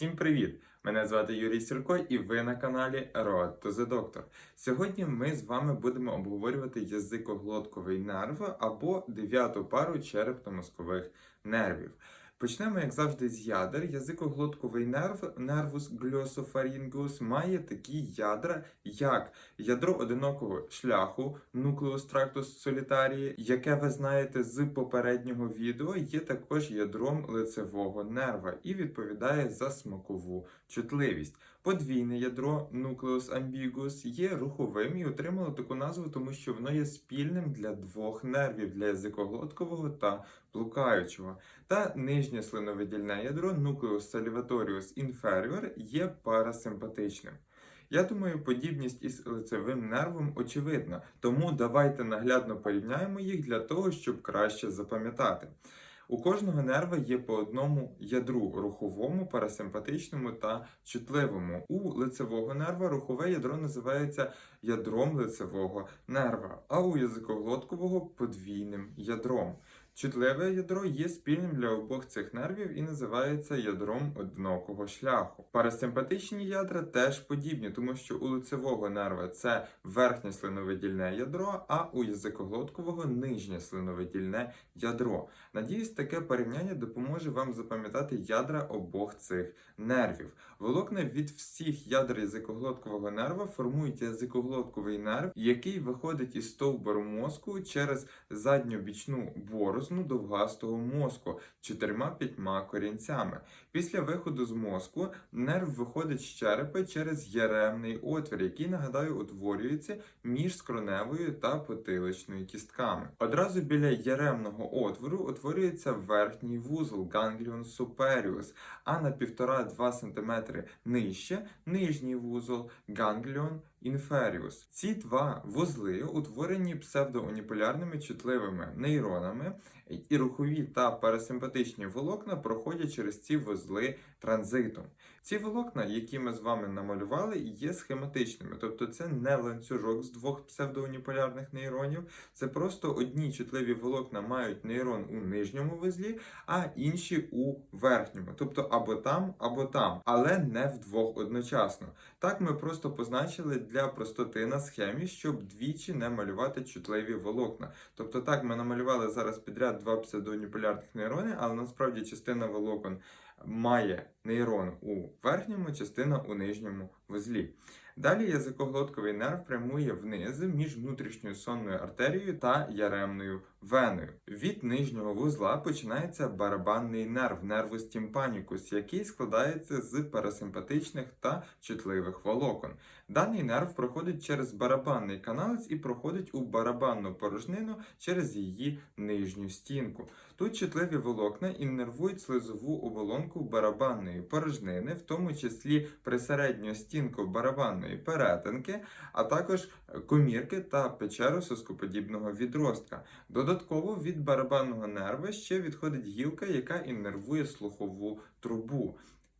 Всім привіт! Мене звати Юрій Сірко, і ви на каналі Road to the Doctor. Сьогодні ми з вами будемо обговорювати язикоглотковий нерв або дев'яту пару черепно-мозкових нервів. Почнемо, як завжди, з ядер. Язикоглотковий нерв, нервус гльософарінгус, має такі ядра, як ядро одинокого шляху, нуклеус трактус солітарії, яке ви знаєте з попереднього відео, є також ядром лицевого нерва і відповідає за смакову чутливість. Подвійне ядро нуклеус амбігус є руховим і отримало таку назву, тому що воно є спільним для двох нервів для язикоглоткового та блукаючого. Та нижнє слиновидільне ядро нуклеус salvatorius inferior є парасимпатичним. Я думаю, подібність із лицевим нервом очевидна, тому давайте наглядно порівняємо їх для того, щоб краще запам'ятати. У кожного нерва є по одному ядру руховому, парасимпатичному та чутливому. У лицевого нерва рухове ядро називається ядром лицевого нерва, а у язикоглоткового подвійним ядром. Чутливе ядро є спільним для обох цих нервів і називається ядром одинокого шляху. Парасимпатичні ядра теж подібні, тому що у лицевого нерва це верхнє слиновидільне ядро, а у язикоглоткового нижнє слиновидільне ядро. Надіюсь, таке порівняння допоможе вам запам'ятати ядра обох цих нервів. Волокна від всіх ядер язикоглоткового нерва формують язикоглотковий нерв, який виходить із стовбуру мозку через задньобічну борозну довгастого мозку чотирма-п'ятьма корінцями. Після виходу з мозку нерв виходить з черепа через яремний отвір, який, нагадаю, утворюється між скроневою та потиличною кістками. Одразу біля яремного отвору утворюється верхній вузол Ganglion superius, а на 1,5-2 см нижче нижній вузол Ganglion inferius. Ці два вузли утворені псевдоуніполярними чутливими нейронами, і рухові та парасимпатичні волокна проходять через ці вузли транзитом. Ці волокна, які ми з вами намалювали, є схематичними, тобто це не ланцюжок з двох псевдоуніполярних нейронів, це просто одні чутливі волокна мають нейрон у нижньому вузлі, а інші у верхньому, тобто або там, або там, але не вдвох одночасно. Так ми просто позначили для простоти на схемі, щоб двічі не малювати чутливі волокна. Тобто так ми намалювали зараз підряд два псевдоніполярних нейрони, але насправді частина волокон має нейрон у верхньому, частина у нижньому вузлі. Далі язикоглотковий нерв прямує вниз між внутрішньою сонною артерією та яремною веною. Від нижнього вузла починається барабанний нерв, нервус тімпанікус, який складається з парасимпатичних та чутливих волокон. Даний нерв проходить через барабанний каналець і проходить у барабанну порожнину через її нижню стінку. Тут чутливі волокна іннервують слизову оболонку барабанної порожнини, в тому числі присередню стінку барабанної перетинки, а також комірки та печеру соскоподібного відростка. Додатково від барабанного нерва ще відходить гілка, яка іннервує слухову трубу.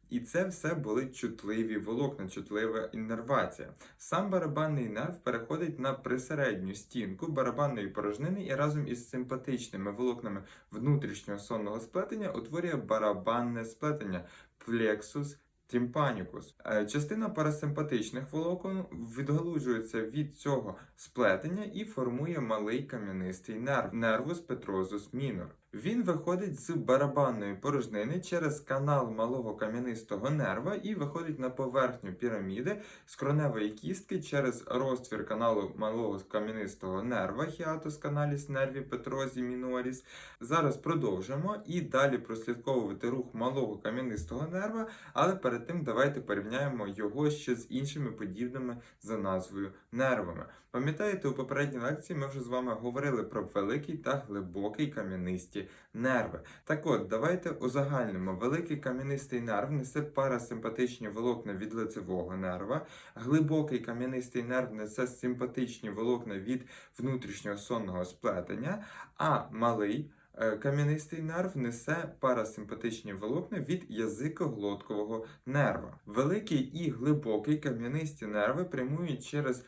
І це все були чутливі волокна, чутлива іннервація. Сам барабанний нерв переходить на присередню стінку барабанної порожнини і разом із симпатичними волокнами внутрішнього сонного сплетення утворює барабанне сплетення плексус тімпанікус. Е, Частина парасимпатичних волокон відгалужується від цього сплетення і формує малий кам'янистий нерв нервус петрозус мінор. Він виходить з барабанної порожнини через канал малого кам'янистого нерва і виходить на поверхню піраміди з кроневої кістки через розтвір каналу малого кам'янистого нерва хіатус каналіс нерві петрозі міноріс. Зараз продовжимо і далі прослідковувати рух малого кам'янистого нерва, але перед тим давайте порівняємо його ще з іншими подібними за назвою нервами. Пам'ятаєте, у попередній лекції ми вже з вами говорили про великий та глибокий кам'янисті нерви. Так от, давайте узагальнимо. Великий кам'янистий нерв несе парасимпатичні волокна від лицевого нерва, глибокий кам'янистий нерв несе симпатичні волокна від внутрішнього сонного сплетення, а малий е, кам'янистий нерв несе парасимпатичні волокна від язикоглоткового нерва. Великий і глибокий кам'янисті нерви прямують через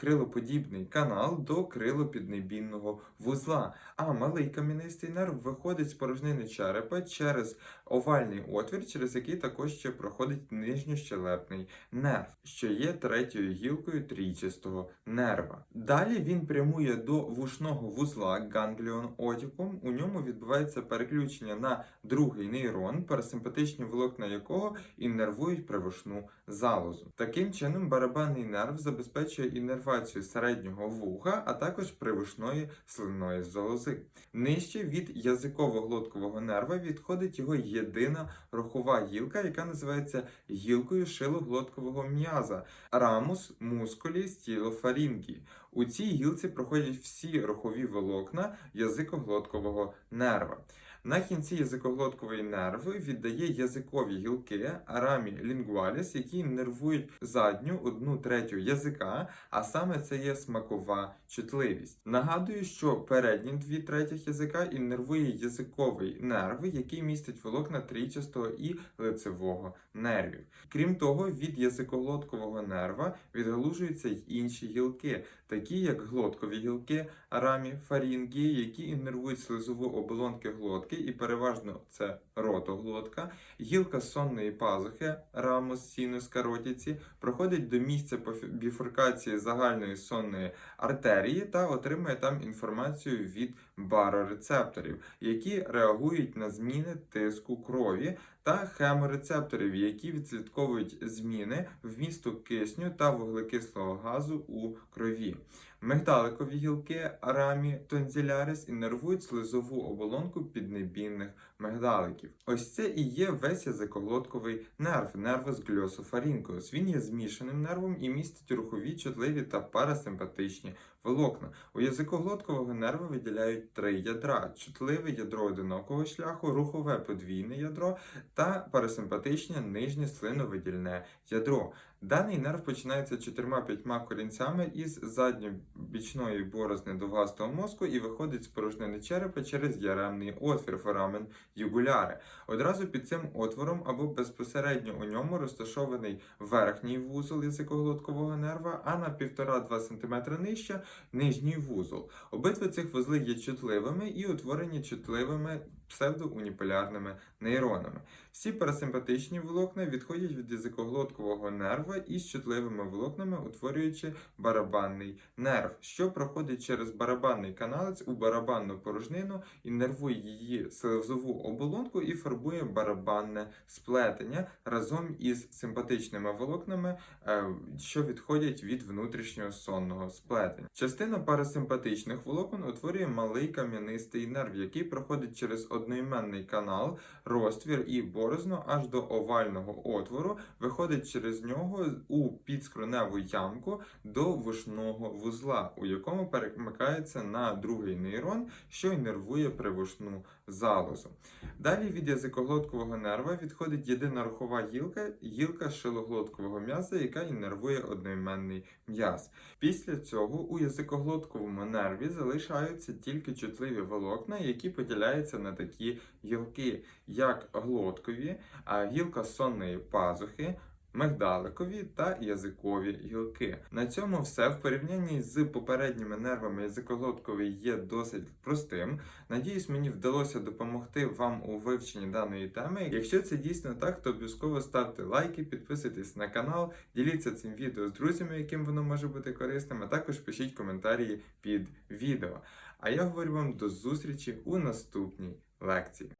крилоподібний канал до крилопіднебінного вузла. А малий кам'янистий нерв виходить з порожнини черепа через овальний отвір, через який також ще проходить нижньощелепний нерв, що є третьою гілкою трійчастого нерва. Далі він прямує до вушного вузла гангліон отікум. У ньому відбувається переключення на другий нейрон, парасимпатичні волокна якого іннервують привушну залозу. Таким чином, барабанний нерв забезпечує іннервацію середнього вуха, а також привушної слинної залози. Нижче від язиково-глоткового нерва відходить його єдина рухова гілка, яка називається гілкою шилоглоткового м'яза рамус мускулі стілофарінгі. У цій гілці проходять всі рухові волокна язико-глоткового нерва. На кінці язикоглоткової нерви віддає язикові гілки арамі лінгваліс, які нервують задню одну третю язика, а саме це є смакова чутливість. Нагадую, що передні дві третіх язика іннервує язиковий нерв, який містить волокна трійчастого і лицевого нервів. Крім того, від язикоглоткового нерва відгалужуються й інші гілки, такі як глоткові гілки, арамі, фарінгії, які іннервують слизову оболонки глотки, і переважно це ротоглотка, гілка сонної пазухи, рамус сінус каротіці, проходить до місця біфуркації загальної сонної артерії та отримує там інформацію від барорецепторів, які реагують на зміни тиску крові, та хеморецепторів, які відслідковують зміни вмісту кисню та вуглекислого газу у крові. Мигдаликові гілки арамі тонзілярис інервують слизову оболонку піднебінних мигдаликів. Ось це і є весь язикоглотковий нерв, нервус гльософарінкеус. Він є змішаним нервом і містить рухові, чутливі та парасимпатичні волокна. У язикоглоткового нерва виділяють три ядра: чутливе ядро одинокого шляху, рухове подвійне ядро та парасимпатичне нижнє слиновидільне ядро. Даний нерв починається чотирма-п'ятьма корінцями із задньобічної борозни довгастого мозку і виходить з порожнини черепа через яремний отвір форамен югуляри. Одразу під цим отвором або безпосередньо у ньому розташований верхній вузол язикоглоткового нерва, а на 1,5-2 см нижче нижній вузол. Обидва цих вузли є чутливими і утворені чутливими псевдоуніполярними нейронами. Всі парасимпатичні волокна відходять від язикоглоткового нерва із чутливими волокнами, утворюючи барабанний нерв, що проходить через барабанний каналець у барабанну порожнину, іннервує її слизову оболонку і фарбує барабанне сплетення разом із симпатичними волокнами, е, що відходять від внутрішнього сонного сплетення. Частина парасимпатичних волокон утворює малий кам'янистий нерв, який проходить через одноіменний канал, розтвір і борозно аж до овального отвору, виходить через нього у підскроневу ямку до вушного вузла, у якому перемикається на другий нейрон, що іннервує привушну залозу. Далі від язикоглоткового нерва відходить єдина рухова гілка, гілка шилоглоткового м'яза, яка іннервує одноіменний м'яз. Після цього у язикоглотковому нерві залишаються тільки чутливі волокна, які поділяються на такі гілки, як глоткові, гілка сонної пазухи. Мигдаликові та язикові гілки. На цьому все в порівнянні з попередніми нервами язикоглотковий є досить простим. Надіюсь, мені вдалося допомогти вам у вивченні даної теми. Якщо це дійсно так, то обов'язково ставте лайки, підписуйтесь на канал, діліться цим відео з друзями, яким воно може бути корисним, а також пишіть коментарі під відео. А я говорю вам до зустрічі у наступній лекції.